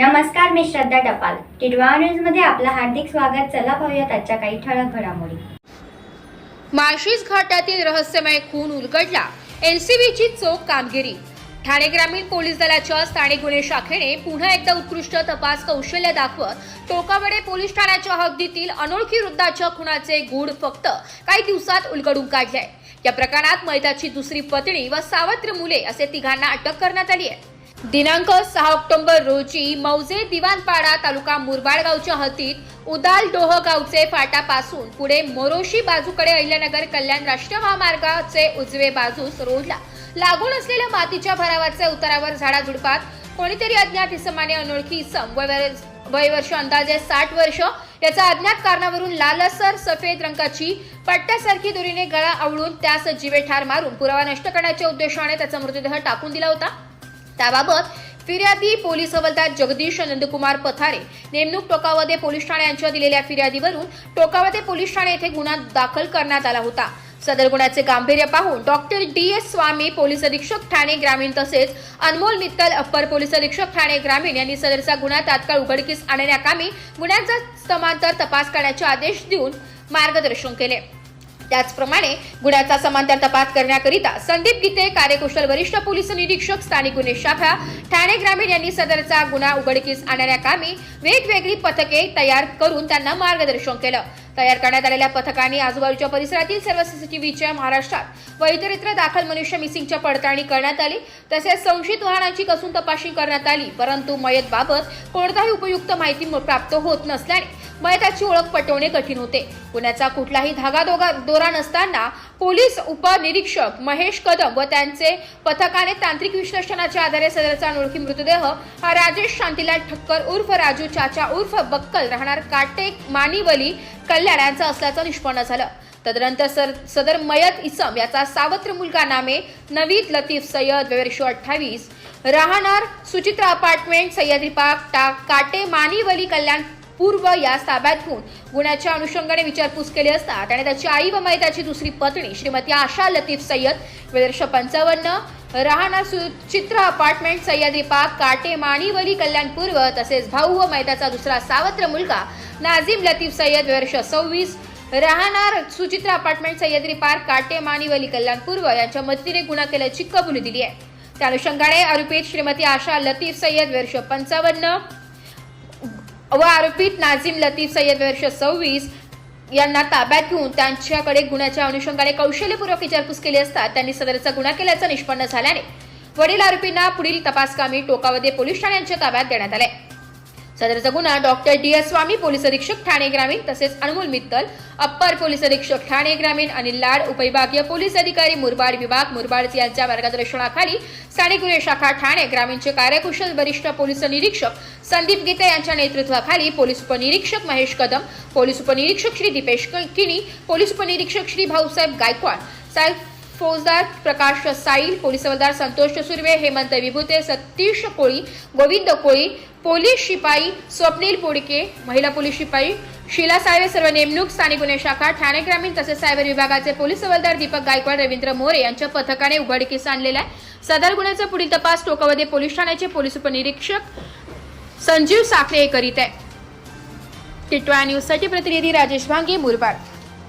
नमस्कार मी श्रद्धा टपाल. टिडवा न्यूजमध्ये आपलं हार्दिक स्वागत. चला पाहूयात आजच्या काही ठळक घडामोडी. माळशीज घाटातील रहस्यमय खून उलगडला. एनसीबीची चोख कामगिरी. ठाणे ग्रामीण पोलीस दलाच्या स्थानिक गुन्हे शाखेने पुन्हा एकदा उत्कृष्ट तपास कौशल्य दाखवत टोकावडे पोलीस ठाण्याच्या हद्दीतील अनोळखी वृद्धाच्या खुनाचे गूढ फक्त काही दिवसात उलगडून काढले. या प्रकरणात मैताची दुसरी पत्नी व सावत्र मुले असे तिघांना अटक करण्यात आली आहे. दिनांक सहा ऑक्टोबर रोजी मौजे दिवाणपाडा तालुका मुरबाड गावच्या हद्दीत उदाल डोह गावचे फाटापासून पुढे मोरोशी बाजूकडे अहिल्यानगर कल्याण राष्ट्रीय महामार्गाचे उजवे बाजूस रोडला. लागून असलेल्या मातीच्या भरावाचे उतारावर झाडाझुडपात कोणीतरी अज्ञात इसमाने अनोळखी इसम. वय वय वर्ष अंदाजे साठ वर्ष. याचा अज्ञात कारणावरून लालसर सफेद रंगाची पट्ट्यासारखी दोरीने गळा आवळून त्यास जीवे ठार मारून पुरावा नष्ट करण्याच्या उद्देशाने त्याचा मृतदेह टाकून दिला होता. त्याबाबत फिर्यादी पोलीस हवलदार जगदीश नंदकुमार पथारे नेमणूक टोकावदे पोलीस ठाणे यांच्या दिलेल्या फिर्यादीवरून टोकावदे पोलीस ठाणे येथे गुन्हा दाखल करण्यात आला होता. सदर गुन्ह्याचे गांभीर्य पाहून doctor D S Swami police अधीक्षक ठाणे ग्रामीण तसेच अनमोल मित्तल अप्पर पोलीस अधीक्षक ठाणे ग्रामीण यांनी सदरचा गुन्हा तात्काळ उघडकीस आणण्याकामी गुन्ह्याचा समांतर तपास करण्याचे आदेश देऊन मार्गदर्शन केले. त्याचप्रमाणे गुन्ह्याचा समांतर तपास करण्याकरिता संदीप गीते कार्यकुशल वरिष्ठ पोलीस निरीक्षक स्थानिक गुन्हे शाखा ठाणे ग्रामीण यांनी सदरचा गुन्हा उघडकीस आणण्याकामी वेगवेगळी पथके तयार करून त्यांना मार्गदर्शन केलं. तयार करण्यात आलेल्या पथकांनी आजूबाजूच्या परिसरातील सर्व सीसीटीव्हीच्या महाराष्ट्रात व इतरत्र दाखल मनुष्य मिसिंगच्या पडताळणी करण्यात आली. तसेच संशयित वाहनांची कसून तपासणी करण्यात आली. परंतु मयत बाबत कोणताही उपयुक्त माहिती प्राप्त होत नसल्याने मयताची ओळख पटवणे कठीण होते. पुण्याचा कुठलाही धागा दोगा दोरा नसताना पोलीस उपनिरीक्षक महेश कदम व त्यांचे पथकाने तांत्रिक विश्लेषणाच्या आधारे सदरचा अनोळखी मृतदेह हा राजेश शांतीलाल ठक्कर उर्फ राजू चाचा उर्फ बक्कल राहणार काटे मानिवली कल्याण यांचा असल्याचं निष्पन्न झालं. तदनंतर सर सदर मयत इसम याचा सावत्र मुलगा नामे नवीद लतीफ सय्यद वर्ष अठ्ठावीस. राहणार सुचित्रा अपार्टमेंट सह्याद्री पार्क टा काटे मानिवली कल्याण पूर्व यास ताब्यात घेऊन गुन्ह्याच्या अनुषंगाने विचारपूस केली असता त्याने त्याची आई व मैताची दुसरी पत्नी श्रीमती आशा लतीफ सय्यद वेदर्श पंचावन्न राहणार सुचित्र अपार्टमेंट सह्याद्री पार्क काटे मानिवली कल्याण पूर्व तसेच भाऊ व मैताचा दुसरा सावत्र मुलगा नाझीम लतीफ सय्यद वर्ष सव्वीस राहणार सुचित्रा अपार्टमेंट सह्याद्री पार्क काटे माणीवली कल्याण पूर्व यांच्या मदतीने गुन्हा केल्याची कबुली दिली आहे. त्या अनुषंगाने आरोपीत श्रीमती आशा लतीफ सय्यद वर्ष पंचावन्न व आरोपीत नाझीम लतीफ सय्यद वर्ष सव्वीस यांना ताब्यात घेऊन त्यांच्याकडे गुन्ह्याच्या अनुषंगाने कौशल्यपूर्वक विचारपूस केली असता त्यांनी सदरचा गुन्हा केल्याचं निष्पन्न झाल्याने. वडील आरोपींना पुढील तपासकामी टोकावदे पोलीस ठाण्यांच्या ताब्यात देण्यात आले. सदरचा गुन्हा doctor D S Swami police अधीक्षक ठाणे ग्रामीण तसेच अनमोल मित्तल अप्पर पोलीस अधीक्षक ठाणे ग्रामीण अनिल लाड उपविभागीय पोलीस अधिकारी मुरबाड विभाग मुरबाड यांच्या मार्गदर्शनाखाली स्थानिक गुन्हे शाखा ठाणे ग्रामीणचे कार्यकुशल वरिष्ठ पोलीस निरीक्षक संदीप गीते यांच्या नेतृत्वाखाली पोलीस उपनिरीक्षक महेश कदम पोलीस उपनिरीक्षक श्री दीपेश किणी पोलीस उपनिरीक्षक श्री भाऊसाहेब गायकवाड साहेब फौजदार प्रकाश साईल पोलीस हवालदार संतोष सुर्वे हेमंत विभूते सतीश कोळी गोविंद कोळी पोलीस शिपाई स्वप्नील पोडके महिला पोलीस शिपाई शिला साळवे सर्व नेमणूक स्थानिक गुन्हे शाखा ठाणे ग्रामीण तसेच सायबर विभागाचे पोलीस हवालदार दीपक गायकवाड रवींद्र मोरे यांच्या पथकाने उघडकीस आणलेला आहे. सदर गुन्ह्याचा पुढील तपास टोकावदे पोलीस ठाण्याचे पोलीस उपनिरीक्षक संजीव साखरे करीत आहे. टिटवा न्यूजसाठी प्रतिनिधी राजेश भांगे मुरबाड.